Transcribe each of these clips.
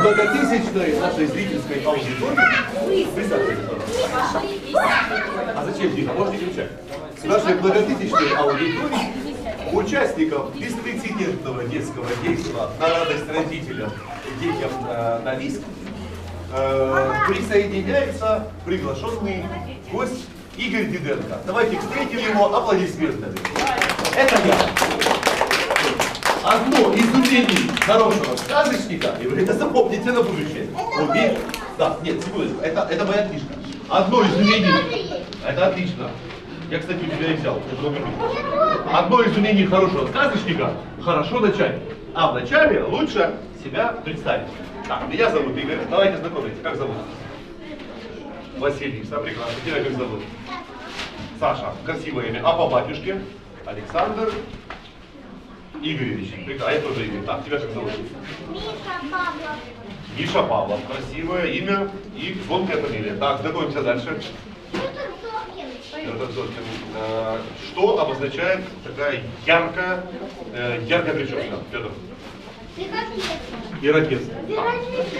многотысячной нашей зрительской аудитории. А зачем тихо? Можете кричать. В нашей многотысячной аудитории участников беспрецедентного детского действа на радость родителям и детям э, на виск э, присоединяется приглашенный гость Игорь Диденко. Давайте встретим его аплодисментами. Это я. Одно из умений хорошего сказочника, и вы это запомните на будущее. Уме- Да, нет, секундочку, это, это моя книжка. Одно из умений. Это отлично. Я, кстати, у тебя и взял. Одно из умений хорошего сказочника хорошо начать. А вначале лучше себя представить. Так, меня зовут Игорь. Давайте знакомиться. Как зовут? Василий. Все прекрасно. Тебя как зовут? Саша. Красивое имя. А по батюшке? Александр Игоревич. А я тоже Игорь. Так, тебя как зовут? Миша Павлов. Миша Павлов. Красивое имя и звонкая фамилия. Так, знакомимся дальше. Э, Что обозначает такая яркая, э, яркая прическа? Петр. Ирокез.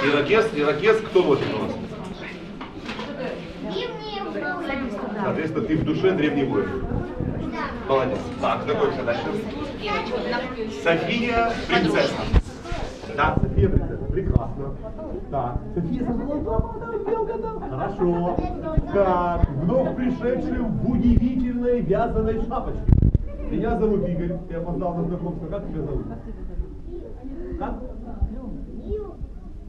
Ирокез. Ирокез, кто носит у нас? Соответственно, ты в душе древний воин. Молодец. Так, знакомимся дальше. София принцесса. Да, София принцесса. Прекрасно. Так, София Хорошо. Так, вновь пришедший в удивительной вязаной шапочке. Меня зовут Игорь. Я опоздал на знакомство. Как тебя зовут? Как?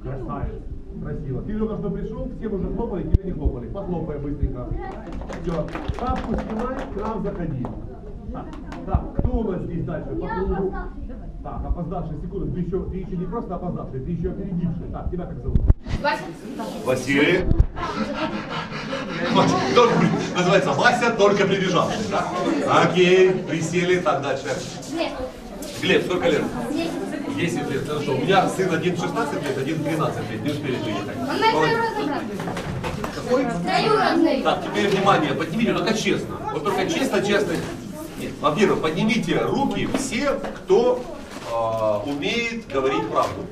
Красавец. Красиво. Ты только что пришел, всем уже хлопали, тебе не хлопали. Похлопай быстренько. Все. Шапку снимай, к нам заходи. Так, так, кто у нас здесь дальше? Я опоздавший. Так, опоздавший, секунду, ты еще, ты еще не просто опоздавший, ты еще опередивший. Так, тебя как зовут? Василий. Только при- Называется Вася, только прибежавший. Да? Окей, присели, так дальше. Глеб, сколько лет? Здесь. 10 лет, хорошо. У меня сын один 16 лет, один 13 лет, не успели приехать. Брат. Какой? Так, теперь внимание, поднимите, только честно. Вот только честно, честно. Во-первых, поднимите руки все, кто а, умеет говорить правду.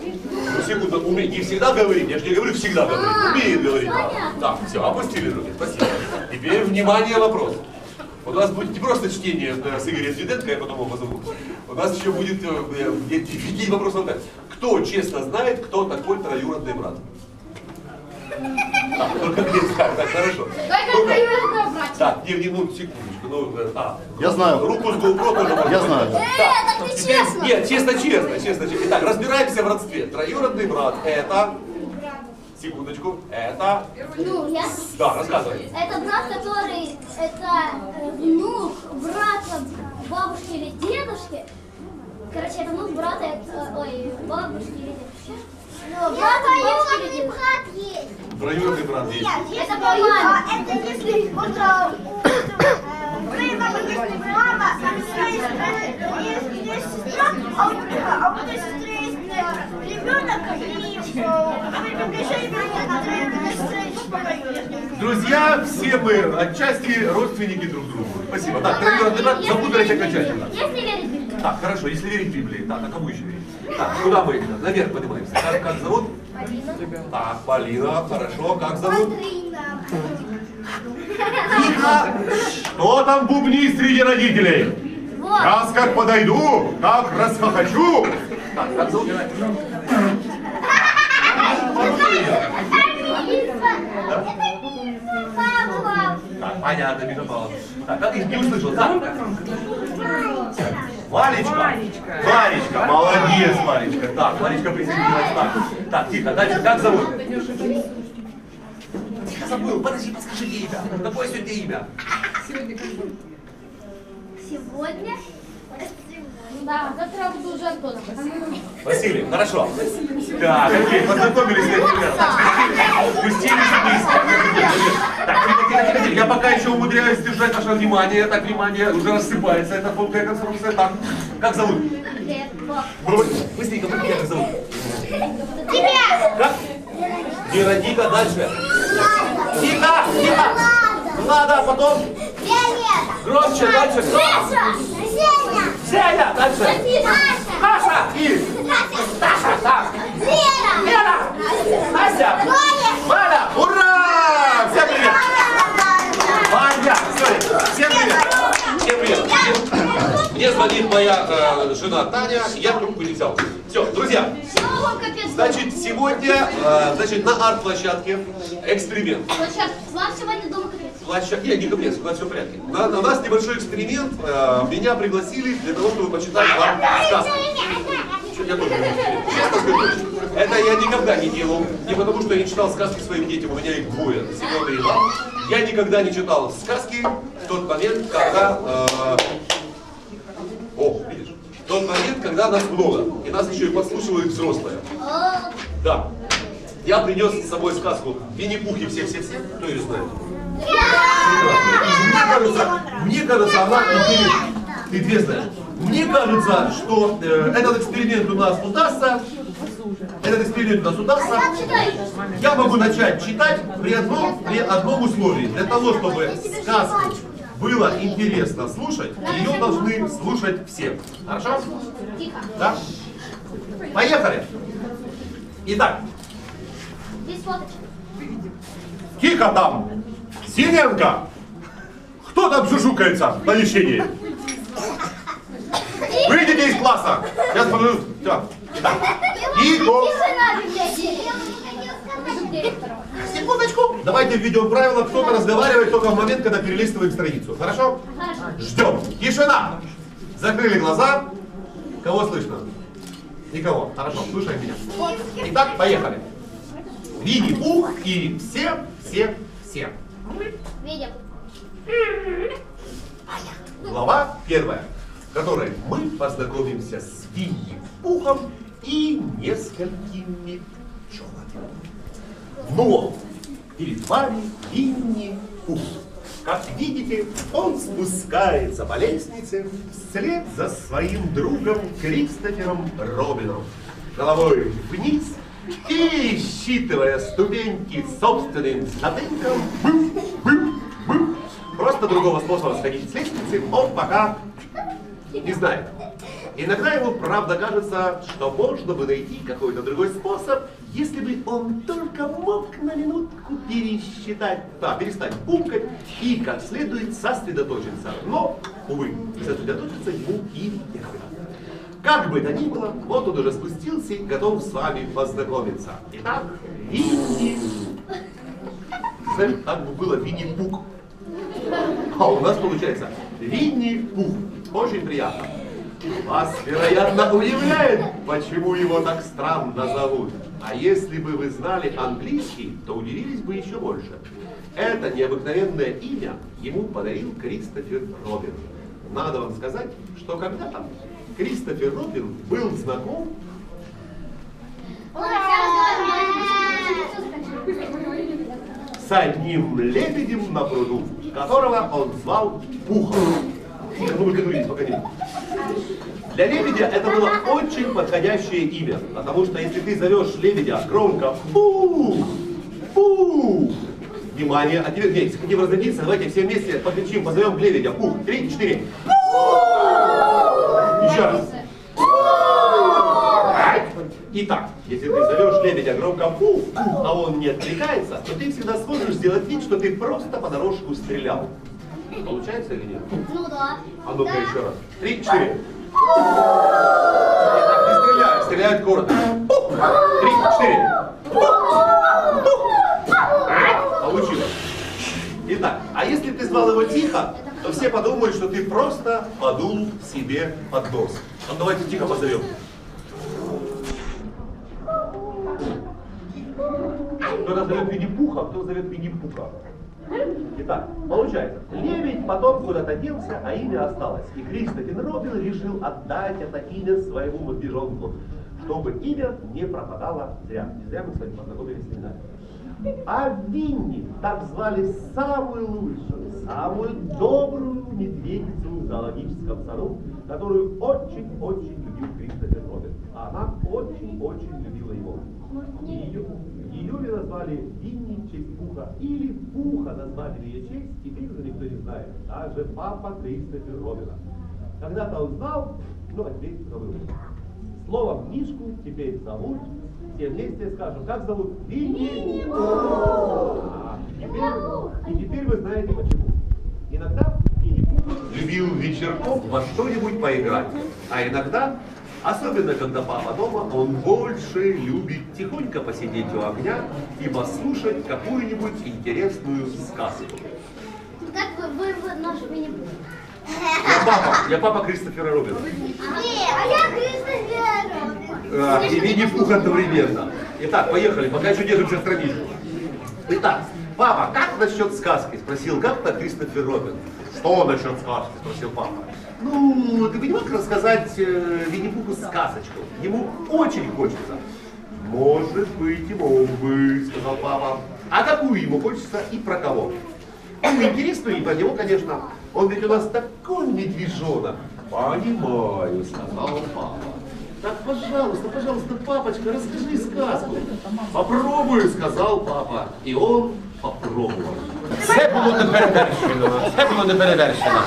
Ну, секунду, уме- не всегда говорит, я же не говорю всегда говорит, А, умеет говорить правду. Так, все, опустили руки, спасибо. Теперь, внимание, вопрос. У нас будет не просто чтение э, с Игорем Диденко, я потом его позову. У нас еще будет э, э, э, вопросы вот так. Кто честно знает, кто такой троюродный брат? Так, только Глеб знает, так, хорошо. Братья. Так, не, не, ну, секундочку, ну, э, а. Я знаю. Руку с GoPro тоже можно Я знаю. Э, Так, так не теперь- честно. Нет, честно, честно, честно, честно. Итак, разбираемся в родстве. Троюродный брат это... Секундочку, это... Ну, я... Да, рассказывай. Это брат, который... Это э, внук брата бабушки или дедушки. Короче, это внук брата... Ой, бабушки или дедушки. Ну, брат бабушки или дедушки. брат есть. Троюродный брат есть. Это по маме. Это если вот у твоей мамы есть мама, у твоей сестры есть, есть сестра, у, у твоей сестры есть ребенок, и у ребенка еще ребенок, у твоей сестры еще половина. Друзья, все мы отчасти родственники друг другу. Спасибо. Так, троюродный брат, запутались окончательно. Если верить в Библию. Так, хорошо, если верить Библии. Так, а кому еще верить? Так, куда мы? Наверх поднимаемся. Как, как зовут? Так, Полина, хорошо. Как зовут? Тихо! Кто там бубнит среди родителей? Вот. Раз как подойду, как расхохочу. Так, как зовут? Так, понятно, Миша Павлов. Так, как их не услышал? Так. Валечка. Валечка. Валечка. Молодец, Валечка. Так, Валечка присоединилась. Так, так, тихо. Дальше, как зовут? Тихо, забыл. Подожди, подскажи ей имя. Какое сегодня имя? Сегодня? Да, завтра буду уже Антона. Василий, хорошо. Так, окей, познакомились с этим ребятам. Так, спустились вниз. Так, тихо, тихо. Я пока еще умудряюсь держать ваше внимание. Так, внимание, уже рассыпается эта функция конструкция. Так, как зовут? Быстренько, как зовут? Тебя! Как? Вероника, дальше. Тихо, тихо. Влада, потом Виолетта! громче, дальше. Саша! Сеня! Сеня, дальше. Маша! Маша и Даша, так. Лена, Настя, Валя, ура! Всем привет! Ваня, всем привет! Всем привет! Мне звонит моя э, жена Таня, я трубку не взял. Все, друзья. Значит, сегодня, э, значит, на арт-площадке эксперимент. Сейчас, Влад сегодня дома капец. Площадка, не, не капец, у нас все в порядке. На- у нас небольшой эксперимент. э, меня пригласили для того, чтобы почитать вам сказку. Я тоже, честно скажу, это я никогда не делал. Не потому, что я не читал сказки своим детям, у меня их двое, Семен и Иван. Я никогда не читал сказки в тот момент, когда... э, тот момент, когда нас много, и нас еще и подслушивают взрослые. Да. Я принес с собой сказку Винни-Пух и все-все-все. Кто ее знает? Мне кажется, мне кажется, она интересна. Ты две знаешь. Мне кажется, что э, этот эксперимент у нас удастся. Этот эксперимент у нас удастся. Я могу начать читать при одном, при одном условии. Для того, чтобы сказку было интересно слушать, ее должны слушать все. Хорошо? Тихо. Да? Поехали. Итак. Тихо там! Синенко! Кто там жужукается в помещении? Выйдите из класса! Сейчас подойду. Все. Итак. Тихо! Секундочку. Давайте введем правила. Кто-то разговаривает только в момент, когда перелистываем страницу. Хорошо? Хорошо. Ждем. Тишина. Закрыли глаза. Кого слышно? Никого. Хорошо. Слушай меня. Итак, поехали. Винни-Пух и все, все, все. Видим. Глава первая, в которой мы познакомимся с Винни-Пухом и несколькими пчелами. Но перед вами Винни-Пух. Как видите, он спускается по лестнице вслед за своим другом Кристофером Робином. Головой вниз и, считывая ступеньки собственным затылком, бым, бым, бым, Просто другого способа сходить с лестницы он пока не знает. Иногда ему правда кажется, что можно бы найти какой-то другой способ, если бы он только мог на минутку пересчитать, да, перестать пукать и как следует сосредоточиться. Но, увы, сосредоточиться ему и некогда. Как бы то ни было, вот он уже спустился и готов с вами познакомиться. Итак, Винни... Знаешь, так бы было Винни-Пук. А у нас получается Винни-Пух. Очень приятно. Вас, вероятно, удивляет, почему его так странно зовут. А если бы вы знали английский, то удивились бы еще больше. Это необыкновенное имя ему подарил Кристофер Робин. Надо вам сказать, что когда-то Кристофер Робин был знаком с одним лебедем на пруду, которого он звал Пухом. Ну, вы говорите, погоди. Для лебедя это было очень подходящее имя, потому что если ты зовешь лебедя громко «Пух! Пух!» Внимание, а теперь, нет, хотим разродиться, давайте все вместе покричим, позовем лебедя. Пух, три, четыре. Еще раз. Итак, если ты зовешь лебедя громко пух, а он не откликается, то ты всегда сможешь сделать вид, что ты просто понарошку стрелял. Получается или нет? Ну да. А ну-ка еще раз. Три, четыре. Так не стреляют, стреляют коротко. Три, четыре. Получилось. Итак, а если ты звал его тихо, то все подумают, что ты просто подул себе под нос. Ну давайте тихо позовем. Кто-то зовет Винни-Пуха, кто зовет Винни-Пуха. Итак, получается, лебедь потом куда-то делся, а имя осталось. И Кристофер Робин решил отдать это имя своему медвежонку, чтобы имя не пропадало зря. Не зря мы с вами познакомились с именами. А Винни так звали самую лучшую, самую добрую медведицу в зоологическом саду, которую очень-очень любил Кристофер Робин. Она очень-очень любила его. Ее, ее ли назвали Винни в честь Пуха, или Пуха назвали в ее честь, теперь уже никто не знает. Даже папа Кристофер Робина. Когда-то он знал, но а теперь забыл. слово книжку теперь зовут. Все вместе скажем, как зовут? Винни. А, теперь- И теперь вы знаете почему. Иногда любил вечерком во что-нибудь поиграть. А иногда, особенно когда папа дома, он больше любит тихонько посидеть у огня и послушать какую-нибудь интересную сказку. Как вы, вы, вы наш винни Я папа, я папа Кристофера Робина. А я Кристофер. А, и Винни-Пух одновременно. Итак, поехали, пока еще держимся страничку. Итак, папа, как насчет сказки? Спросил как-то Кристофер Робин. Что насчет сказки? Спросил папа. Ну, ты бы не мог рассказать э, Винни-Пуху сказочку? Ему очень хочется. Может быть, и мог бы, сказал папа. А какую ему хочется и про кого? Ну, интересную и про него, конечно. Он ведь у нас такой медвежонок. Понимаю, сказал папа. Так, пожалуйста, пожалуйста, папочка, расскажи сказку. Попробую, сказал папа. І он попробував. Це було неперевершено. Це було неперевершено.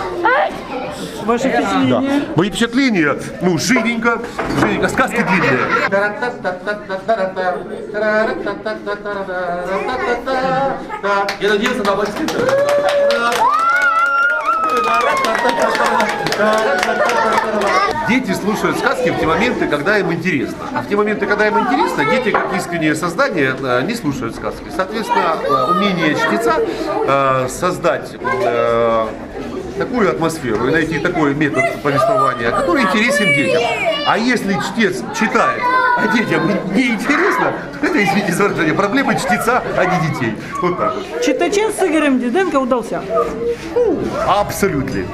Ваше впечатление? Мои впечатления, ну, живенько, живенько, сказки длинные. Я надеюсь, она аплодисменты. Дети слушают сказки в те моменты, когда им интересно. А в те моменты, когда им интересно, дети, как искренние создания, э, не слушают сказки. Соответственно, э, умение чтеца э, создать такую атмосферу и найти такой метод повествования, который интересен детям. А если чтец читает, а детям не интересно, то это, извините за выражение, проблемы чтеца, а не детей. Вот так вот. Читачин с Игорем Диденко удался. Абсолютно.